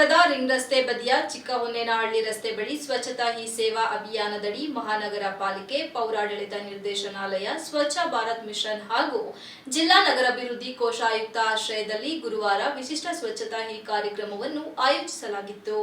ನಗರದ ರಿಂಗ್ ರಸ್ತೆ ಬದಿಯ ಚಿಕ್ಕಹೊನ್ನೇನಹಳ್ಳಿ ರಸ್ತೆ ಬಳಿ ಸ್ವಚ್ಛತಾ ಹಿ ಸೇವಾ ಅಭಿಯಾನದಡಿ ಮಹಾನಗರ ಪಾಲಿಕೆ, ಪೌರಾಡಳಿತ ನಿರ್ದೇಶನಾಲಯ, ಸ್ವಚ್ಛ ಭಾರತ್ ಮಿಷನ್ ಹಾಗೂ ಜಿಲ್ಲಾ ನಗರಾಭಿವೃದ್ಧಿ ಕೋಶಾಯುಕ್ತ ಆಶ್ರಯದಲ್ಲಿ ಗುರುವಾರ ವಿಶಿಷ್ಟ ಸ್ವಚ್ಛತಾ ಹಿ ಕಾರ್ಯಕ್ರಮವನ್ನು ಆಯೋಜಿಸಲಾಗಿತ್ತು.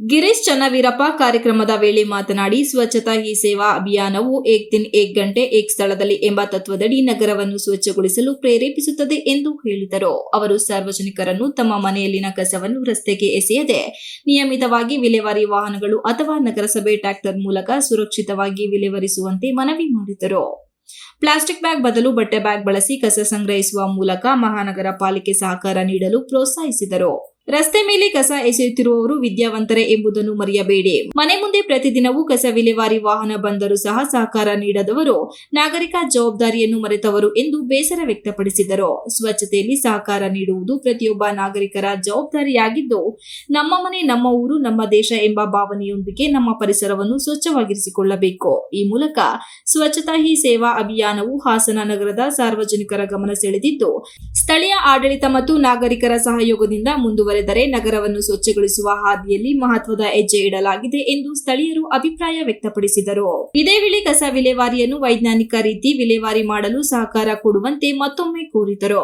ಗಿರೀಶ್ ಚನ್ನವೀರಪ್ಪ ಕಾರ್ಯಕ್ರಮದ ವೇಳೆ ಮಾತನಾಡಿ, ಸ್ವಚ್ಛತಾ ಹಿ ಸೇವಾ ಅಭಿಯಾನವು ಏಕ್ ದಿನ್ ಏಕ್ ಗಂಟೆ, ಏಕ್ ಸ್ಥಳದಲ್ಲಿ ಎಂಬ ತತ್ವದಡಿ ನಗರವನ್ನು ಸ್ವಚ್ಛಗೊಳಿಸಲು ಪ್ರೇರೇಪಿಸುತ್ತದೆ ಎಂದು ಹೇಳಿದರು. ಅವರು ಸಾರ್ವಜನಿಕರನ್ನು ತಮ್ಮ ಮನೆಯಲ್ಲಿನ ಕಸವನ್ನು ರಸ್ತೆಗೆ ಎಸೆಯದೆ, ನಿಯಮಿತವಾಗಿ ವಿಲೇವಾರಿ ವಾಹನಗಳು ಅಥವಾ ನಗರಸಭೆ ಟ್ರ್ಯಾಕ್ಟರ್ ಮೂಲಕ ಸುರಕ್ಷಿತವಾಗಿ ವಿಲೇವರಿಸುವಂತೆ ಮನವಿ ಮಾಡಿದರು. ಪ್ಲಾಸ್ಟಿಕ್ ಬ್ಯಾಗ್ ಬದಲು ಬಟ್ಟೆ ಬ್ಯಾಗ್ ಬಳಸಿ ಕಸ ಸಂಗ್ರಹಿಸುವ ಮೂಲಕ ಮಹಾನಗರ ಪಾಲಿಕೆ ಸಹಕಾರ ನೀಡಲು ಪ್ರೋತ್ಸಾಹಿಸಿದರು. ರಸ್ತೆ ಮೇಲೆ ಕಸ ಎಸೆಯುತ್ತಿರುವವರು ವಿದ್ಯಾವಂತರೇ ಎಂಬುದನ್ನು ಮರೆಯಬೇಡಿ. ಮನೆ ಮುಂದೆ ಪ್ರತಿದಿನವೂ ಕಸ ವಿಲೇವಾರಿ ವಾಹನ ಬಂದರೂ ಸಹ ಸಹಕಾರ ನೀಡದವರು ನಾಗರಿಕ ಜವಾಬ್ದಾರಿಯನ್ನು ಮರೆತವರು ಎಂದು ಬೇಸರ ವ್ಯಕ್ತಪಡಿಸಿದರು. ಸ್ವಚ್ಛತೆಯಲ್ಲಿ ಸಹಕಾರ ನೀಡುವುದು ಪ್ರತಿಯೊಬ್ಬ ನಾಗರಿಕರ ಜವಾಬ್ದಾರಿಯಾಗಿದ್ದು, ನಮ್ಮ ಮನೆ, ನಮ್ಮ ಊರು, ನಮ್ಮ ದೇಶ ಎಂಬ ಭಾವನೆಯೊಂದಿಗೆ ನಮ್ಮ ಪರಿಸರವನ್ನು ಸ್ವಚ್ಛವಾಗಿರಿಸಿಕೊಳ್ಳಬೇಕು. ಈ ಮೂಲಕ ಸ್ವಚ್ಛತಾ ಹಿ ಸೇವಾ ಅಭಿಯಾನವು ಹಾಸನ ನಗರದ ಸಾರ್ವಜನಿಕರ ಗಮನ ಸೆಳೆದಿದ್ದು, ಸ್ಥಳೀಯ ಆಡಳಿತ ಮತ್ತು ನಾಗರಿಕರ ಸಹಯೋಗದಿಂದ ಮುಂದುವರೆದರೆ ನಗರವನ್ನು ಸ್ವಚ್ಛಗೊಳಿಸುವ ಹಾದಿಯಲ್ಲಿ ಮಹತ್ವದ ಹೆಜ್ಜೆ ಇಡಲಾಗಿದೆ ಎಂದು ಸ್ಥಳೀಯರು ಅಭಿಪ್ರಾಯ ವ್ಯಕ್ತಪಡಿಸಿದರು ಇದೇ ವೇಳೆ ಕಸ ವಿಲೇವಾರಿಯನ್ನು ವೈಜ್ಞಾನಿಕ ರೀತಿ ವಿಲೇವಾರಿ ಮಾಡಲು ಸಹಕಾರ ಕೊಡುವಂತೆ ಮತ್ತೊಮ್ಮೆ ಕೋರಿದರು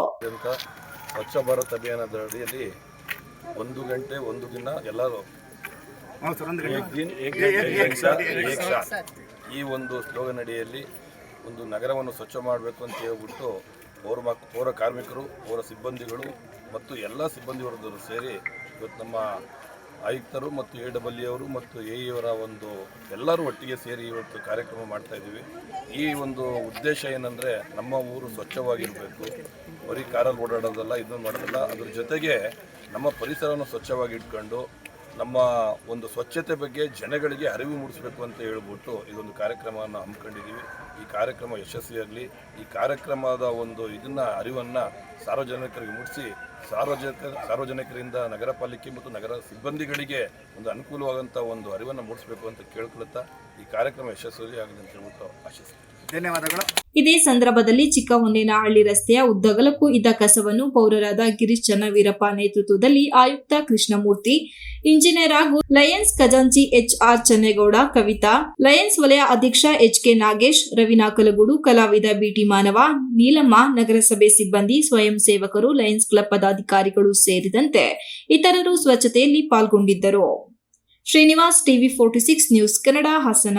ಸ್ವಚ್ಛ ಭಾರತ್ ಅಭಿಯಾನದ ಅಡಿಯಲ್ಲಿ ಒಂದು ಗಂಟೆ, ಒಂದು ದಿನ ಎಲ್ಲರೂ. ಈ ಒಂದು ಸ್ಲೋಗನ್ ಅಡಿಯಲ್ಲಿ ಒಂದು ನಗರವನ್ನು ಸ್ವಚ್ಛ ಮಾಡಬೇಕು ಅಂತ ಹೇಳ್ಬಿಟ್ಟು ಪೌರ ಪೌರ ಕಾರ್ಮಿಕರು, ಪೌರ ಸಿಬ್ಬಂದಿಗಳು ಮತ್ತು ಎಲ್ಲ ಸಿಬ್ಬಂದಿ ವರ್ಗದವರು ಸೇರಿ ಇವತ್ತು ನಮ್ಮ ಆಯುಕ್ತರು ಮತ್ತು ಎ ಡಬ್ಲ್ಯೂ ಅವರು ಮತ್ತು ಎ ಇವರ ಒಂದು ಎಲ್ಲರೂ ಒಟ್ಟಿಗೆ ಸೇರಿ ಇವತ್ತು ಕಾರ್ಯಕ್ರಮ ಮಾಡ್ತಾ ಇದ್ದೀವಿ. ಈ ಒಂದು ಉದ್ದೇಶ ಏನಂದರೆ ನಮ್ಮ ಊರು ಸ್ವಚ್ಛವಾಗಿರಬೇಕು. ಬರೀ ಕಾರಲ್ಲಿ ಓಡಾಡೋದಲ್ಲ, ಇದನ್ನು ಮಾಡೋದಲ್ಲ. ಅದ್ರ ಜೊತೆಗೆ ನಮ್ಮ ಪರಿಸರವನ್ನು ಸ್ವಚ್ಛವಾಗಿ ಇಟ್ಕೊಂಡು ನಮ್ಮ ಒಂದು ಸ್ವಚ್ಛತೆ ಬಗ್ಗೆ ಜನಗಳಿಗೆ ಅರಿವು ಮೂಡಿಸಬೇಕು ಅಂತ ಹೇಳ್ಬಿಟ್ಟು ಇದೊಂದು ಕಾರ್ಯಕ್ರಮವನ್ನು ಹಮ್ಮಿಕೊಂಡಿದ್ದೀವಿ. ಈ ಕಾರ್ಯಕ್ರಮ ಯಶಸ್ವಿಯಾಗಲಿ, ಈ ಕಾರ್ಯಕ್ರಮದ ಒಂದು ಇದನ್ನ, ಅರಿವನ್ನು ಸಾರ್ವಜನಿಕರಿಗೆ ಮೂಡಿಸಿ, ಸಾರ್ವಜನಿಕ, ಸಾರ್ವಜನಿಕರಿಂದ ನಗರ ಪಾಲಿಕೆ ಮತ್ತು ನಗರ ಸಿಬ್ಬಂದಿಗಳಿಗೆ ಒಂದು ಅನುಕೂಲವಾದಂಥ ಒಂದು ಅರಿವನ್ನು ಮೂಡಿಸಬೇಕು ಅಂತ ಕೇಳ್ಕೊಳ್ತಾ ಈ ಕಾರ್ಯಕ್ರಮ ಯಶಸ್ವಿಯಾಗಲಿ ಅಂತ ಹೇಳ್ಬಿಟ್ಟು ಆಶಿಸ್ತೀನಿ. ಧನ್ಯವಾದಗಳು. ಇದೇ ಸಂದರ್ಭದಲ್ಲಿ ಚಿಕ್ಕಹೊನ್ನೇನಹಳ್ಳಿ ರಸ್ತೆಯ ಉದ್ದಗಲಕ್ಕೂ ಇದ್ದ ಕಸವನ್ನು ಪೌರರಾದ ಗಿರೀಶ್ ಚನ್ನವೀರಪ್ಪ ನೇತೃತ್ವದಲ್ಲಿ ಆಯುಕ್ತ ಕೃಷ್ಣಮೂರ್ತಿ, ಇಂಜಿನಿಯರ್ ಹಾಗೂ ಲಯನ್ಸ್ ಖಜಾಂಚಿ H R Channegowda, Kavita, Lions ವಲಯ ಅಧ್ಯಕ್ಷ ಎಚ್ ಕೆ ನಾಗೇಶ್ ರವಿನಾಕಲಗೂಡು ಕಲಾವಿದ ಬಿಟಿ ಮಾನವ, ನೀಲಮ್ಮ ನಗರಸಭೆ ಸಿಬ್ಬಂದಿ, ಸ್ವಯಂ ಸೇವಕರು, ಲಯನ್ಸ್ ಕ್ಲಬ್ ಪದಾಧಿಕಾರಿಗಳು ಸೇರಿದಂತೆ ಇತರರು ಸ್ವಚ್ಛತೆಯಲ್ಲಿ ಪಾಲ್ಗೊಂಡಿದ್ದರು. Srinivas TV forty six news Kannada Hassan.